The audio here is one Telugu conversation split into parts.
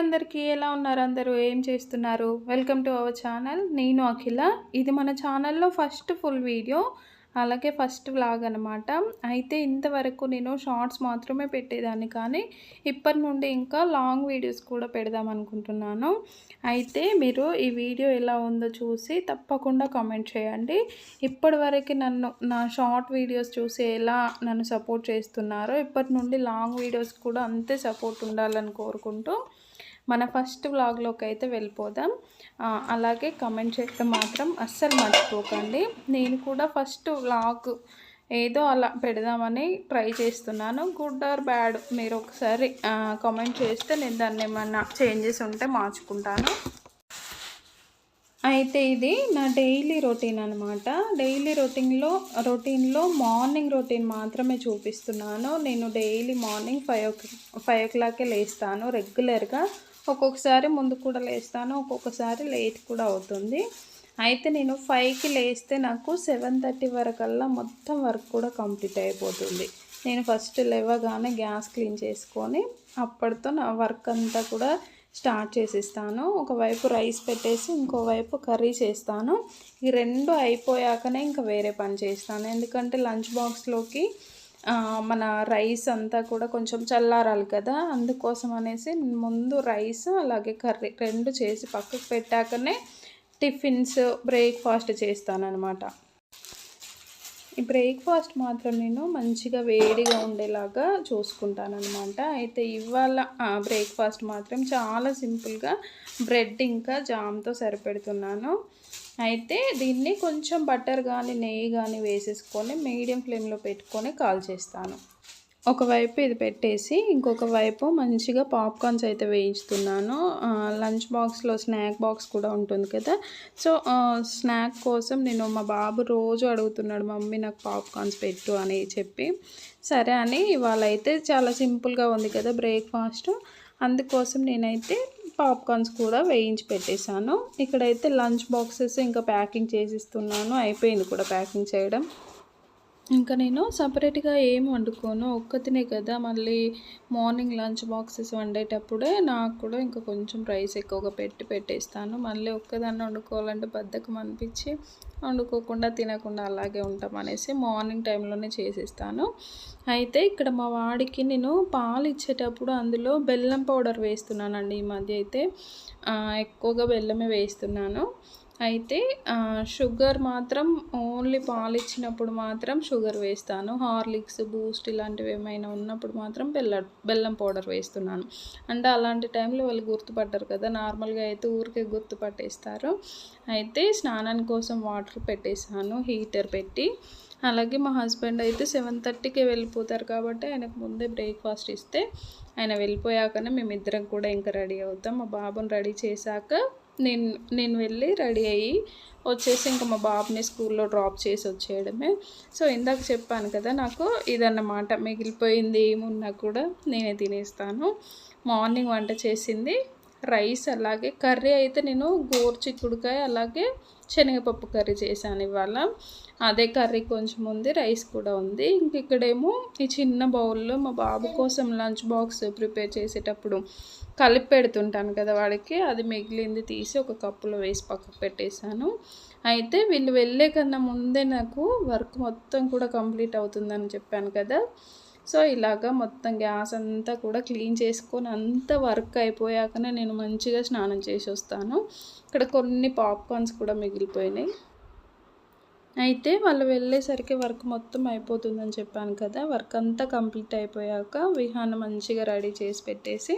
అందరికీ ఎలా ఉన్నారు అందరూ? ఏం చేస్తున్నారు? వెల్కమ్ టు అవర్ ఛానల్ నేను అఖిల. ఇది మన ఛానల్లో ఫస్ట్ ఫుల్ వీడియో అలాగే ఫస్ట్ వ్లాగ్ అనమాట అయితే ఇంతవరకు నేను షార్ట్స్ మాత్రమే పెట్టేదాన్ని కానీ ఇప్పటి నుండి ఇంకా లాంగ్ వీడియోస్ కూడా పెడదాం అనుకుంటున్నాను. అయితే మీరు ఈ వీడియో ఎలా ఉందో చూసి తప్పకుండా కామెంట్ చేయండి. ఇప్పటివరకు నన్ను నా షార్ట్ వీడియోస్ చూసి ఎలా నన్ను సపోర్ట్ చేస్తున్నారో ఇప్పటి నుండి లాంగ్ వీడియోస్ కూడా అంతే సపోర్ట్ ఉండాలని కోరుకుంటూ మన ఫస్ట్ వ్లాగ్లోకి అయితే వెళ్ళిపోదాం. అలాగే కమెంట్ చేస్తే మాత్రం అస్సలు మర్చిపోకండి. నేను కూడా ఫస్ట్ వ్లాగ్ ఏదో అలా పెడదామని ట్రై చేస్తున్నాను. గుడ్ ఆర్ బ్యాడ్ మీరు ఒకసారి కామెంట్ చేస్తే నేను దాన్ని ఏమన్నా చేంజెస్ ఉంటే మార్చుకుంటాను. అయితే ఇది నా డైలీ రొటీన్ అనమాట డైలీ రొటీన్లో రొటీన్లో మార్నింగ్ రొటీన్ మాత్రమే చూపిస్తున్నాను. నేను daily morning five o five o క్లాకే లేస్తాను రెగ్యులర్గా. ఒక్కొక్కసారి ముందు కూడా లేస్తాను ఒక్కొక్కసారి లేట్ కూడా అవుతుంది. అయితే నేను ఫైవ్కి లేస్తే నాకు సెవెన్ థర్టీ వరకల్లా మొత్తం వర్క్ కూడా కంప్లీట్ అయిపోతుంది. నేను ఫస్ట్ లేవగానే గ్యాస్ క్లీన్ చేసుకొని అప్పటితో నా వర్క్ అంతా కూడా స్టార్ట్ చేసిస్తాను. ఒకవైపు రైస్ పెట్టేసి ఇంకోవైపు కర్రీ చేస్తాను. ఈ రెండు అయిపోయాకనే ఇంకా వేరే పని చేస్తాను. ఎందుకంటే లంచ్ బాక్స్లోకి మన రైస్ అంతా కూడా కొంచెం చల్లారాలి కదా. అందుకోసం అనేసి ముందు రైస్ అలాగే కర్రీ రెండు చేసి పక్కకు పెట్టాకనే టిఫిన్స్ బ్రేక్ఫాస్ట్ చేస్తానన్నమాట. ఈ బ్రేక్ఫాస్ట్ మాత్రం నేను మంచిగా వేడిగా ఉండేలాగా చూసుకుంటానమాట అయితే ఇవాళ బ్రేక్ఫాస్ట్ మాత్రం చాలా సింపుల్గా బ్రెడ్ ఇంకా జామ్తో సరిపెడుతున్నాను. అయితే దీన్ని కొంచెం బటర్ కానీ నెయ్యి కానీ వేసేసుకొని మీడియం ఫ్లేమ్లో పెట్టుకొని కాల్ చేస్తాను. ఒకవైపు ఇది పెట్టేసి ఇంకొక వైపు మంచిగా పాప్కార్న్స్ అయితే వేయిస్తున్నాను. లంచ్ బాక్స్లో స్నాక్ బాక్స్ కూడా ఉంటుంది కదా. సో స్నాక్ కోసం నేను మా బాబు రోజు అడుగుతున్నాడు మమ్మీ నాకు పాప్కార్న్స్ పెట్టు అని చెప్పి. సరే అని ఇవాళ అయితే చాలా సింపుల్గా ఉంది కదా బ్రేక్ఫాస్ట్. అందుకోసం నేనైతే పాప్కార్న్స్ కూడా వేయించి పెట్టేశాను. ఇక్కడైతే లంచ్ బాక్సెస్ ఇంకా ప్యాకింగ్ చేసిస్తున్నాను. అయిపోయింది కూడా ప్యాకింగ్ చేయడం. ఇంకా నేను సపరేట్గా ఏం వండుకోను ఒక్కతినే కదా. మళ్ళీ మార్నింగ్ లంచ్ బాక్సెస్ వండేటప్పుడే నాకు కూడా ఇంకా కొంచెం రైస్ ఎక్కువగా పెట్టి పెట్టేస్తాను. మళ్ళీ ఒక్కదాన్ని వండుకోవాలంటే బద్దకం అనిపించి వండుకోకుండా తినకుండా అలాగే ఉంటాం అనేసి మార్నింగ్ టైంలోనే చేసేస్తాను. అయితే ఇక్కడ మా వాడికి నేను పాలు ఇచ్చేటప్పుడు అందులో బెల్లం పౌడర్ వేస్తున్నానండి ఈ మధ్య అయితే. ఎక్కువగా బెల్లమే వేస్తున్నాను. అయితే షుగర్ మాత్రం ఓన్లీ పాలు ఇచ్చినప్పుడు మాత్రం షుగర్ వేస్తాను. హార్లిక్స్ బూస్ట్ ఇలాంటివి ఏమైనా ఉన్నప్పుడు మాత్రం బెల్ల బెల్లం పౌడర్ వేస్తున్నాను. అంటే అలాంటి టైంలో వాళ్ళు గుర్తుపడ్డారు కదా నార్మల్గా అయితే ఊరికే గుర్తుపట్టేస్తారు. అయితే స్నానం కోసం వాటర్ పెట్టేసాను హీటర్ పెట్టి. అలాగే మా హస్బెండ్ అయితే సెవెన్ థర్టీకి వెళ్ళిపోతారు కాబట్టి ఆయనకు ముందే బ్రేక్ఫాస్ట్ ఇస్తే ఆయన వెళ్ళిపోయాకనే మేమిద్దరం కూడా ఇంకా రెడీ అవుతాం. మా బాబుని రెడీ చేశాక నేను నేను వెళ్ళి రెడీ అయ్యి వచ్చేసి ఇంకా మా బాబుని స్కూల్లో డ్రాప్ చేసి వచ్చేయడమే. సో ఇందాక చెప్పాను కదా నాకు ఇదన్నమాట మిగిలిపోయింది ఏమున్నా కూడా నేనే తినేస్తాను. మార్నింగ్ వంట చేసింది రైస్ అలాగే కర్రీ అయితే నేను గోర్చిక్కుడుకాయ అలాగే శనగపప్పు కర్రీ చేశాను ఇవాళ. అదే కర్రీ కొంచెం ఉంది రైస్ కూడా ఉంది. ఇంక ఇక్కడేమో ఈ చిన్న బౌల్లో మా బాబు కోసం లంచ్ బాక్స్ ప్రిపేర్ చేసేటప్పుడు కలిపి పెడుతుంటాను కదా వాడికి. అది మిగిలింది తీసి ఒక కప్పులో వేసి పక్కకు పెట్టేశాను. అయితే వీళ్ళు వెళ్ళే కన్నా ముందే నాకు వర్క్ మొత్తం కూడా కంప్లీట్ అవుతుందని చెప్పాను కదా. సో ఇలాగా మొత్తం గ్యాస్ అంతా కూడా క్లీన్ చేసుకొని అంత వర్క్ అయిపోయాకనే నేను మంచిగా స్నానం చేసి వస్తాను. ఇక్కడ కొన్ని పాప్కార్న్స్ కూడా మిగిలిపోయినాయి. అయితే వాళ్ళు వెళ్ళేసరికి వర్క్ మొత్తం అయిపోతుందని చెప్పాను కదా. వర్క్ అంతా కంప్లీట్ అయిపోయాక విహాన్ మంచిగా రెడీ చేసి పెట్టేసి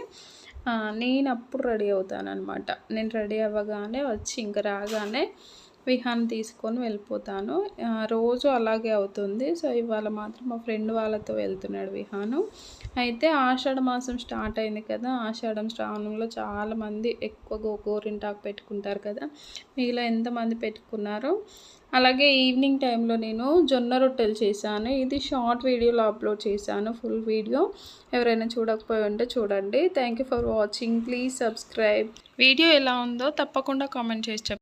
నేను అప్పుడు రెడీ అవుతాను అనమాట నేను రెడీ అవ్వగానే వచ్చి ఇంకా రాగానే విహాన్ తీసుకొని వెళ్ళిపోతాను. రోజు అలాగే అవుతుంది. సో ఇవాళ మాత్రం మా ఫ్రెండ్ వాళ్ళతో వెళ్తున్నాడు విహాను. అయితే ఆషాఢ మాసం స్టార్ట్ అయింది కదా. ఆషాఢం శ్రావణంలో చాలామంది ఎక్కువ గోరింటాకు పెట్టుకుంటారు కదా. మీలో ఎంతమంది పెట్టుకున్నారో? అలాగే ఈవినింగ్ టైంలో నేను జొన్న రొట్టెలు చేశాను. ఇది షార్ట్ వీడియోలో అప్లోడ్ చేశాను ఫుల్ వీడియో. ఎవరైనా చూడకపోయి ఉంటే చూడండి. Thank for watching. Please subscribe. Video ఎలా ఉందో తప్పకుండా కామెంట్ చేసి